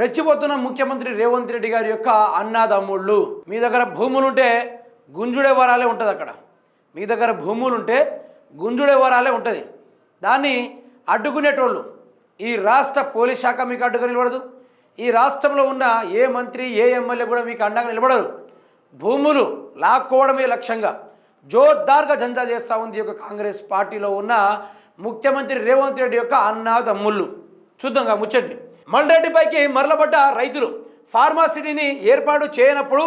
రెచ్చిపోతున్న ముఖ్యమంత్రి రేవంత్ రెడ్డి గారి యొక్క అన్నాదమ్ముళ్ళు. మీ దగ్గర భూములుంటే గుంజుడే వరాలే ఉంటుంది అక్కడ. మీ దగ్గర భూములుంటే గుంజుడే వరాలే ఉంటుంది. దాన్ని అడ్డుకునేటోళ్ళు. ఈ రాష్ట్ర పోలీస్ శాఖ మీకు అడ్డుగా నిలబడదు. ఈ రాష్ట్రంలో ఉన్న ఏ మంత్రి ఏ ఎమ్మెల్యే కూడా మీకు అండగా నిలబడరు. భూములు లాక్కోవడమే లక్ష్యంగా జోర్దార్గా జంజా చేస్తూ ఉంది ఈ యొక్క కాంగ్రెస్ పార్టీలో ఉన్న ముఖ్యమంత్రి రేవంత్ రెడ్డి యొక్క అన్నాదమ్ముళ్ళు. చూద్దాంగా ముచ్చండి మల్రెడ్డిపైకి మరలబడ్డ రైతులు. ఫార్మాసిటీని ఏర్పాటు చేయనప్పుడు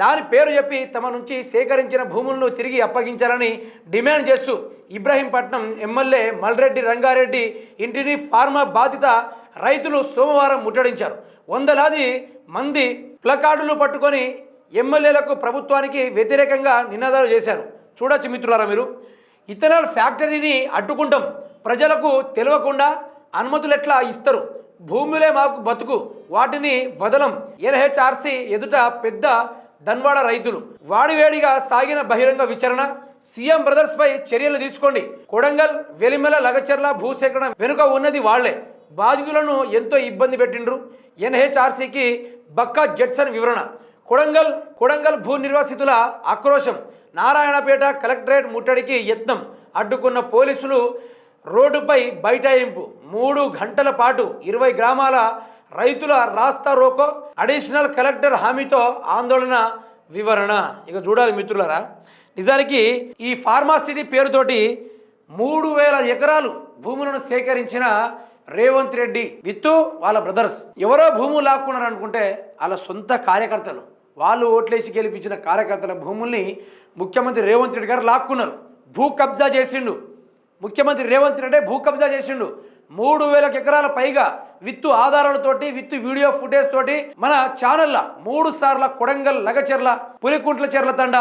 దాని పేరు చెప్పి తమ నుంచి సేకరించిన భూములను తిరిగి అప్పగించాలని డిమాండ్ చేస్తూ ఇబ్రహీంపట్నం ఎమ్మెల్యే మల్రెడ్డి రంగారెడ్డి ఇంటిని ఫార్మా బాధిత రైతులు సోమవారం ముట్టడించారు. వందలాది మంది ప్లకార్డులు పట్టుకొని ఎమ్మెల్యేలకు ప్రభుత్వానికి వ్యతిరేకంగా నినాదాలు చేశారు. చూడొచ్చు మిత్రులారా మీరు. ఇథనాల్ ఫ్యాక్టరీని అడ్డుకుంటాం. ప్రజలకు తెలియకుండా అనుమతులు ఎట్లా ఇస్తారు? భూములే మాకు బతుకు. వాటిని వదలం. ఎన్హెచ్ఆర్సి ఎదుట పెద్ద దన్వాడ రైతులు. వాడివేడిగా సాగిన బహిరంగ విచారణ. సీఎం బ్రదర్స్ పై చర్యలు తీసుకోండి. కొడంగల్ వెలిమెల లగచర్ల భూసేకరణ వెనుక ఉన్నది వాళ్ళే. బాధితులను ఎంతో ఇబ్బంది పెట్టిండ్రు. ఎన్హెచ్ఆర్సీకి బక్కా జెట్సన్ వివరణ. కొడంగల్ కొడంగల్ భూ నిర్వాసితుల ఆక్రోశం. నారాయణపేట కలెక్టరేట్ ముట్టడికి యత్నం. అడ్డుకున్న పోలీసులు రోడ్డుపై బైఠాయింపు. మూడు గంటల పాటు ఇరవై గ్రామాల రైతుల రాస్తా రోకో అడిషనల్ కలెక్టర్ హామీతో ఆందోళన వివరణ. ఇక చూడాలి మిత్రులరా నిజానికి ఈ ఫార్మాసిటీ పేరుతోటి మూడు వేల ఎకరాలు భూములను సేకరించిన రేవంత్ రెడ్డి విత్తు వాళ్ళ బ్రదర్స్. ఎవరో భూములు లాక్కున్నారు అనుకుంటే వాళ్ళ సొంత కార్యకర్తలు. వాళ్ళు ఓట్లేసి గెలిపించిన కార్యకర్తల భూముల్ని ముఖ్యమంత్రి రేవంత్ రెడ్డి గారు లాక్కున్నారు. భూ కబ్జా చేసిండు. ముఖ్యమంత్రి రేవంత్ రెడ్డి భూ కబ్జా చేసిండు. మూడు వేలకు ఎకరాల పైగా విత్తు ఆధారాలతోటి విత్తు వీడియో ఫుటేజ్ తోటి మన ఛానల్ల మూడు సార్ల కొడంగల్ లగచెర్ల పులికుంట్ల చెర్ల తండ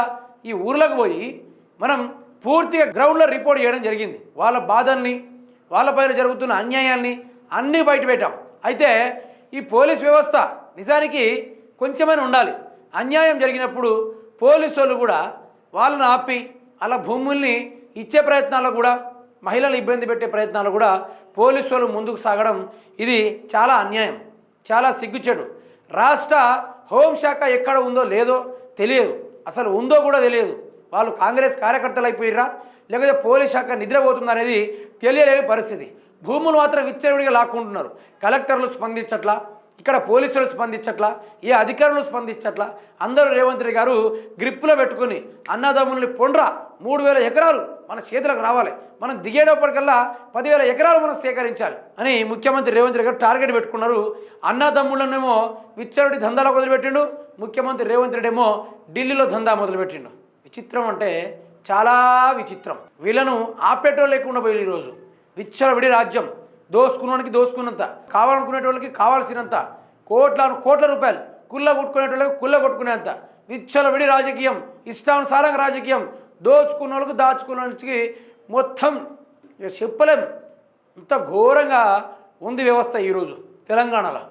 ఈ ఊర్లకు పోయి మనం పూర్తిగా గ్రౌండ్లో రిపోర్ట్ చేయడం జరిగింది. వాళ్ళ బాధల్ని వాళ్ళపైన జరుగుతున్న అన్యాయాల్ని అన్నీ బయట పెట్టాం. అయితే ఈ పోలీస్ వ్యవస్థ నిజానికి కొంచెమైనా ఉండాలి. అన్యాయం జరిగినప్పుడు పోలీసు వాళ్ళు కూడా వాళ్ళని ఆపి అలా భూముల్ని ఇచ్చే ప్రయత్నాలు కూడా మహిళలు ఇబ్బంది పెట్టే ప్రయత్నాలు కూడా పోలీసు వాళ్ళు ముందుకు సాగడం ఇది చాలా అన్యాయం చాలా సిగ్గుచెడు. రాష్ట్ర హోంశాఖ ఎక్కడ ఉందో లేదో తెలియదు. అసలు ఉందో కూడా తెలియదు. వాళ్ళు కాంగ్రెస్ కార్యకర్తలు అయిపోయిరా లేకపోతే పోలీస్ శాఖ నిద్రపోతుందనేది తెలియలేని పరిస్థితి. భూములు మాత్రం విచ్చలవిడిగా లాక్కుంటున్నారు. కలెక్టర్లు స్పందించట్లా? ఇక్కడ పోలీసులు స్పందించట్లా ఏ అధికారులు స్పందించట్లా. అందరూ రేవంత్ రెడ్డి గారు గ్రిప్పులో పెట్టుకుని అన్నదమ్ముల్ని పొండ్రా. మూడు వేల ఎకరాలు మన చేతులకు రావాలి. మనం దిగేటప్పటికల్లా పదివేల ఎకరాలు మనం సేకరించాలి అని ముఖ్యమంత్రి రేవంత్ రెడ్డి గారు టార్గెట్ పెట్టుకున్నారు. అన్నదమ్ములనేమో విచ్చరుడి దందాలో మొదలుపెట్టిండు. ముఖ్యమంత్రి రేవంత్ రెడ్డి ఏమో ఢిల్లీలో దందా మొదలుపెట్టిండు. విచిత్రం అంటే చాలా విచిత్రం. వీళ్ళను ఆపేటో లేకుండా పోయి ఈరోజు. విచ్చలవిడి రాజ్యం. దోసుకున్నవానికి దోసుకున్నంత కావాలనుకునేటోళ్ళకి కావాల్సినంత కోట్ల కోట్ల రూపాయలు కుల్ల కొట్టుకునేటోళ్ళకి కుల్ల కొట్టుకునేంత విచ్చలవిడి రాజకీయం ఇష్టానుసారంగా రాజకీయం దోచుకున్న వాళ్ళకి దాచుకున్న వాళ్ళకి మొత్తం చెప్పలేం. ఇంత ఘోరంగా ఉంది వ్యవస్థ ఈరోజు తెలంగాణలో.